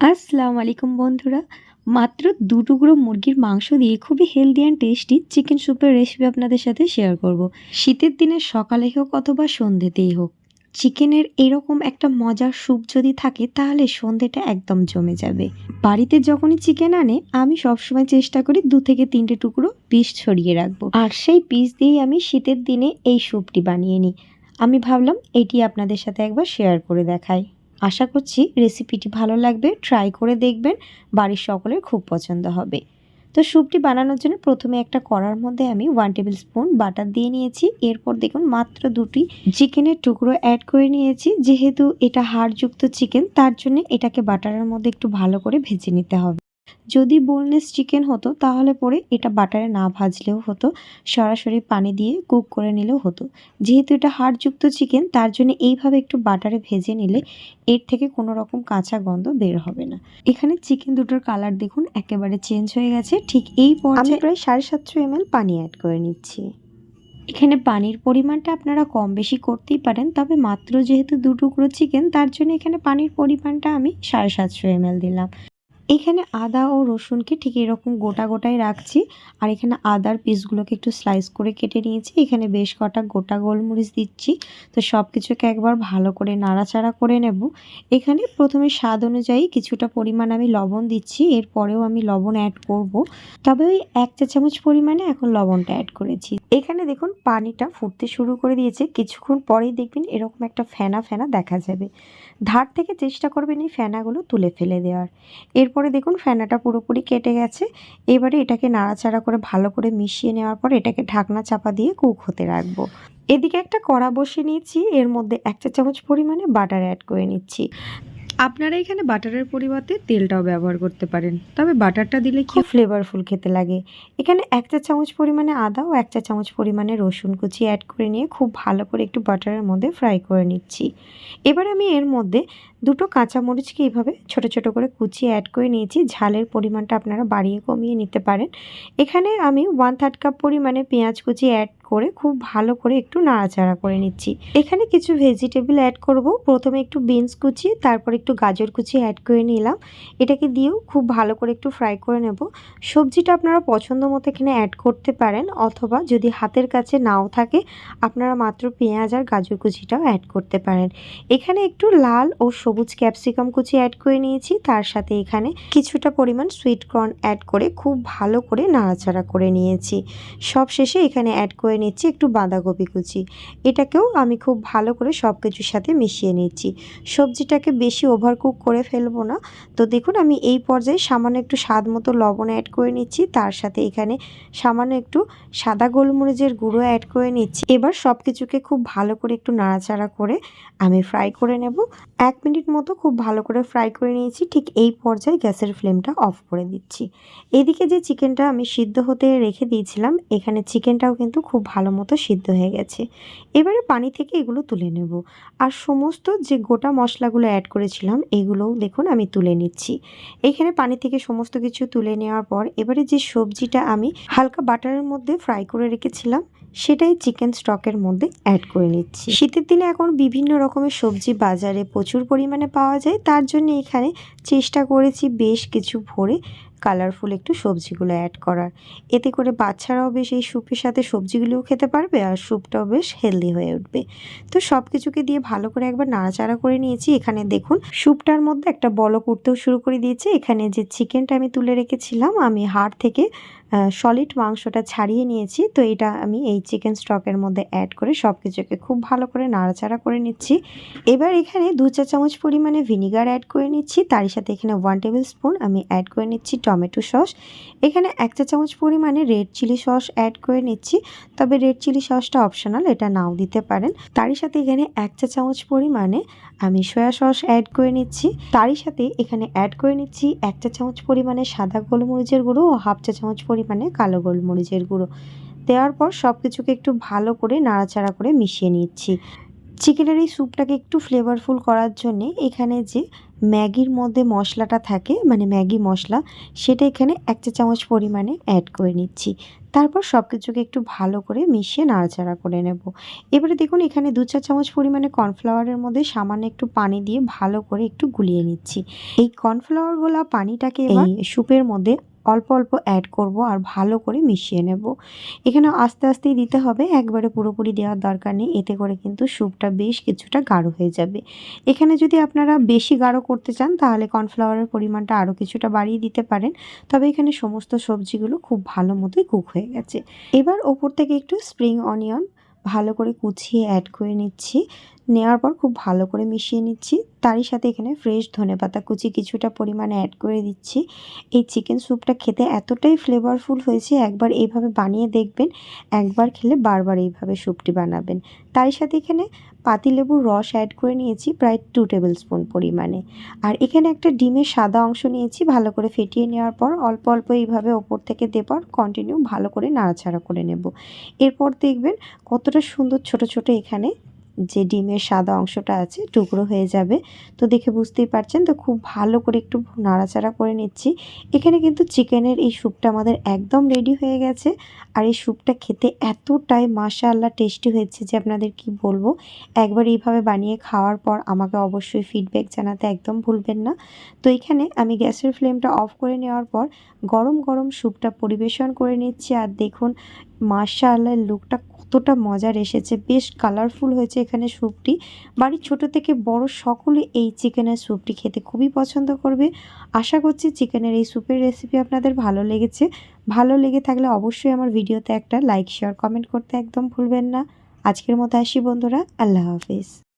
আসসালামু আলাইকুম বন্ধুরা। মাত্র দু টুকরো মুরগির মাংস দিয়ে খুবই হেলদি অ্যান্ড টেস্টি চিকেন স্যুপের রেসিপি আপনাদের সাথে শেয়ার করব। শীতের দিনে সকালে হোক অথবা সন্ধ্যেতেই হোক, চিকেনের এরকম একটা মজার স্যুপ যদি থাকে, তাহলে সন্ধ্যেটা একদম জমে যাবে। বাড়িতে যখনই চিকেন আনে, আমি সবসময় চেষ্টা করি দু থেকে তিনটে টুকরো পিস ছড়িয়ে রাখব। আর সেই পিস দিয়েই আমি শীতের দিনে এই স্যুপটি বানিয়ে নিই। আমি ভাবলাম এটি আপনাদের সাথে একবার শেয়ার করে দেখাই। আশা করছি রেসিপিটি ভালো লাগবে ট্রাই করে দেখবেন, বাড়ির সকলের খুব পছন্দ হবে। তো স্যুপটি বানানোর জন্য প্রথমে একটা কড়ার মধ্যে আমি ওয়ান টেবিল স্পুন বাটার দিয়ে নিয়েছি, এরপর দেখুন মাত্র দুটি চিকেনের টুকরো অ্যাড করে নিয়েছি, যেহেতু এটা হাড়যুক্ত চিকেন তার জন্য এটাকে বাটারের মধ্যে একটু ভালো করে ভেজে নিতে হবে। যদি বোনলেস চিকেন হতো তাহলে পরে এটা বাটারে না ভাজলেও হতো সরাসরি পানি দিয়ে কুক করে নিলেও হতো। যেহেতু এটা হাড়যুক্ত চিকেন তার জন্য এইভাবে একটু বাটারে ভেজে নিলে এর থেকে কোনো রকম কাঁচা গন্ধ বের হবে না। এখানে চিকেন দুটোর কালার দেখুন একেবারে চেঞ্জ হয়ে গেছে। ঠিক এই পর্যায়ে প্রায় সাড়ে সাতশো এমএল পানি অ্যাড করে নিচ্ছি। এখানে পানির পরিমাণটা আপনারা কম বেশি করতেই পারেন তবে মাত্র যেহেতু দু টুকরো চিকেন তার জন্য এখানে পানির পরিমাণটা আমি সাড়ে সাতশো এমএল দিলাম। এখানে আদা ও রসুনকে ঠিক এরকম গোটা গোটাই রাখছি। আর এখানে আদার পিসগুলোকে একটু স্লাইস করে কেটে নিয়েছি। এখানে বেশ কটা গোটা গোলমরিচ দিচ্ছি। তো সব কিছুকে একবার ভালো করে নাড়াচাড়া করে নেব। এখানে প্রথমে স্বাদ অনুযায়ী কিছুটা পরিমাণ আমি লবণ দিচ্ছি। এরপরেও আমি লবণ অ্যাড করব। তবে ওই এক চা চামচ পরিমাণে এখন লবণটা অ্যাড করেছি। এখানে দেখুন পানিটা ফুটতে শুরু করে দিয়েছে। কিছুক্ষণ পরেই দেখবেন এরকম একটা ফেনা ফেনা দেখা যাবে। ধার থেকে চেষ্টা করবেন এই ফেনাগুলো তুলে ফেলে দেওয়ার। এরপরে দেখুন ফেনাটা পুরোপুরি কেটে গেছে। এবারে এটাকে নাড়াচাড়া করে ভালো করে মিশিয়ে নেওয়ার পর এটাকে ঢাকনা চাপা দিয়ে কুক হতে রাখব। এদিকে একটা কড়া বসিয়ে নিয়েছি, এর মধ্যে এক চা চামচ পরিমাণে বাটার অ্যাড করে নিচ্ছি। আপনারা এখানে বাটারের পরিবর্তে তেলটাও ব্যবহার করতে পারেন। তবে বাটারটা দিলে কি ফ্লেভারফুল খেতে লাগে। এখানে এক চা চামচ পরিমাণে আদা ও এক চা চামচ পরিমাণে রসুন কুচি অ্যাড করে নিয়ে খুব ভালো করে একটু বাটারের মধ্যে ফ্রাই করে নিচ্ছি। এবার আমি এর মধ্যে দুটো কাঁচামরিচকে এইভাবে ছোট ছোট করে কুচি অ্যাড করে নিয়েছি। ঝালের পরিমাণটা আপনারা বাড়িয়ে কমিয়ে নিতে পারেন। এখানে আমি ওয়ান থার্ড কাপ পরিমাণে পেঁয়াজ কুচি অ্যাড করে খুব ভালো করে একটু নাড়াচাড়া করে নিচ্ছি। এখানে কিছু ভেজিটেবল অ্যাড করব। প্রথমে একটু বিনস কুচি, তারপর একটু গাজর কুচি অ্যাড করে নিলাম। এটাকে দিয়েও খুব ভালো করে একটু ফ্রাই করে নেব। সবজিটা আপনারা পছন্দ মতো এখানে অ্যাড করতে পারেন, অথবা যদি হাতের কাছে নাও থাকে, আপনারা মাত্র পেঁয়াজ আর গাজর কুচিটাও অ্যাড করতে পারেন। এখানে একটু লাল ও সবুজ ক্যাপসিকাম কুচি অ্যাড করে নিয়েছি। তার সাথে এখানে কিছুটা পরিমাণ সুইট কর্ন অ্যাড করে খুব ভালো করে নাড়াচাড়া করে নিয়েছি। সব শেষে এখানে অ্যাড করে নিচ্ছি একটু বাঁধাকপি কুচি। এটাকেও আমি খুব ভালো করে সব কিছুর সাথে মিশিয়ে নিচ্ছি। সবজিটাকে বেশি ওভারকুক করে ফেলব না। তো দেখুন, আমি এই পর্যায়ে সামান্য একটু স্বাদ মতো লবণ অ্যাড করে নিচ্ছি। তার সাথে এখানে সামান্য একটু সাদা গোলমরিচের গুঁড়ো অ্যাড করে নিচ্ছি। এবার সব কিছুকে খুব ভালো করে একটু নাড়াচাড়া করে আমি ফ্রাই করে নেব। এক মিনিট মতো খুব ভালো করে ফ্রাই করে নিয়েছি। ঠিক এই পর্যায়ে গ্যাসের ফ্লেমটা অফ করে দিচ্ছি। এদিকে যে চিকেনটা আমি সিদ্ধ হতে রেখে দিয়েছিলাম, এখানে চিকেনটাও কিন্তু খুব ভালো মতো সিদ্ধ হয়ে গেছে। এবারে পানি থেকে এগুলো তুলে নেব। আর সমস্ত যে গোটা মশলাগুলো অ্যাড করেছিলাম এগুলোও দেখুন আমি তুলে নিচ্ছি। এখানে পানি থেকে সমস্ত কিছু তুলে নেওয়ার পর এবারে যে সবজিটা আমি হালকা বাটারের মধ্যে ফ্রাই করে রেখেছিলাম, সেটাই চিকেন স্টকের মধ্যে অ্যাড করে নিচ্ছি। শীতের দিনে এখন বিভিন্ন রকমের সবজি বাজারে প্রচুর পরিমাণে পাওয়া যায়, তার জন্য এখানে চেষ্টা করেছি বেশ কিছু ভরে কালারফুল একটু সবজিগুলো অ্যাড করার। এতে করে বাচ্চারাও বেশ এই স্যুপের সাথে সবজিগুলোও খেতে পারবে আর স্যুপটাও বেশ হেলদি হয়ে উঠবে। তো সব কিছুকে দিয়ে ভালো করে একবার নাড়াচাড়া করে নিয়েছি। এখানে দেখুন স্যুপটার মধ্যে একটা বলক উঠতেও শুরু করে দিয়েছে। এখানে যে চিকেনটা আমি তুলে রেখেছিলাম, আমি হাড় থেকে সলিড মাংসটা ছাড়িয়ে নিয়েছি। তো এটা আমি এই চিকেন স্টকের মধ্যে অ্যাড করে সব কিছুকে খুব ভালো করে নাড়াচাড়া করে নিচ্ছি। এবার এখানে দু চা চামচ পরিমাণে ভিনিগার অ্যাড করে নিচ্ছি। তারই সাথে এখানে ওয়ান টেবিল স্পুন আমি অ্যাড করে নিচ্ছি টমেটো সস এখানে এক চা চামচ পরিমাণে রেড চিলি সস অ্যাড করে নিচ্ছি। তবে রেড চিলি সসটা অপশনাল এটা নাও দিতে পারেন। তারই সাথে এখানে এক চা চামচ পরিমাণে আমি সয়া সস অ্যাড করে নিচ্ছি। তারই সাথে এখানে অ্যাড করে নিচ্ছি এক চা চামচ পরিমাণে সাদা গোলমরিচের গুঁড়ো ও হাফ চা চামচ পরিমাণে কালো গোলমরিচের গুঁড়ো। দেওয়ার পর সব কিছুকে একটু ভালো করে নাড়াচাড়া করে মিশিয়ে নিচ্ছি। চিকেনের এই স্যুপটাকে একটু ফ্লেভারফুল করার জন্যে এখানে যে ম্যাগির মধ্যে মশলাটা থাকে মানে ম্যাগি মশলা সেটা এখানে এক চা চামচ পরিমাণে অ্যাড করে নিচ্ছি। তারপর সব কিছুকে একটু ভালো করে মিশিয়ে নাড়াচাড়া করে নেব। এবারে দেখুন এখানে দু চা চামচ পরিমাণে কর্নফ্লাওয়ারের মধ্যে সামান্য একটু পানি দিয়ে ভালো করে একটু গুলিয়ে নিচ্ছি। এই কর্নফ্লাওয়ার গোলা পানিটাকে এই স্যুপের মধ্যে অল্প অল্প অ্যাড করব আর ভালো করে মিশিয়ে নেব। এখানে আস্তে আস্তেই দিতে হবে, একবারে পুরোপুরি দেওয়ার দরকার নেই, এতে করে কিন্তু স্যুপটা বেশ কিছুটা গাঢ় হয়ে যাবে। এখানে যদি আপনারা বেশি গাঢ় করতে চান, তাহলে কর্নফ্লাওয়ারের পরিমাণটা আরও কিছুটা বাড়িয়ে দিতে পারেন। তবে এখানে সমস্ত সবজিগুলো খুব ভালো মতোই কুক হয়ে গেছে। এবার ওপর থেকে একটু স্প্রিং অনিয়ন ভালো করে কুচিয়ে অ্যাড করে নিচ্ছি। নেওয়ার পর খুব ভালো করে মিশিয়ে নিচ্ছি। তারই সাথে এখানে ফ্রেশ ধনেপাতা কুচি কিছুটা পরিমাণে অ্যাড করে দিচ্ছি। এই চিকেন স্যুপটা খেতে এতটাই ফ্লেভারফুল হয়েছে, একবার এইভাবে বানিয়ে দেখবেন, একবার খেলে বারবার এইভাবে স্যুপটি বানাবেন। তারই সাথে এখানে পাতিলেবুর রস অ্যাড করে নিয়েছি প্রায় টু টেবিল স্পুন পরিমাণে। আর এখানে একটা ডিমের সাদা অংশ নিয়েছি, ভালো করে ফেটিয়ে নেওয়ার পর অল্প অল্প এইভাবে ওপর থেকে দেবার কন্টিনিউ ভালো করে নাড়াচাড়া করে নেব। এরপর দেখবেন কতটা সুন্দর ছোট ছোট এখানে যে ডিমের সাদা অংশটা আছে টুকরো হয়ে যাবে। তো দেখে বুঝতেই পারছেন, তো খুব ভালো করে একটু নাড়াচাড়া করে নিচ্ছি। এখানে কিন্তু চিকেনের এই স্যুপটা আমাদের একদম রেডি হয়ে গেছে। আর এই স্যুপটা খেতে এতটাই মাশাআল্লাহ টেস্টি হয়েছে যে আপনাদের কি বলব? একবার এইভাবে বানিয়ে খাওয়ার পর আমাকে অবশ্যই ফিডব্যাক জানাতে একদম ভুলবেন না। তো এখানে আমি গ্যাসের ফ্লেমটা অফ করে নেওয়ার পর গরম গরম স্যুপটা পরিবেশন করে নিচ্ছি। আর দেখুন মাশাআল্লাহ, লুকটা কতটা মজার এসেছে। বেশ কালারফুল হয়েছে এখানে স্যুপটি। বাড়ির ছোট থেকে বড় সকলে এই চিকেনের স্যুপটি খেতে খুবই পছন্দ করবে। আশা করছি চিকেনের এই স্যুপের রেসিপি আপনাদের ভালো লেগেছে। ভালো লেগে থাকলে অবশ্যই আমার ভিডিওতে একটা লাইক শেয়ার কমেন্ট করতে একদম ভুলবেন না। আজকের মতো আসি বন্ধুরা, আল্লাহ হাফিজ।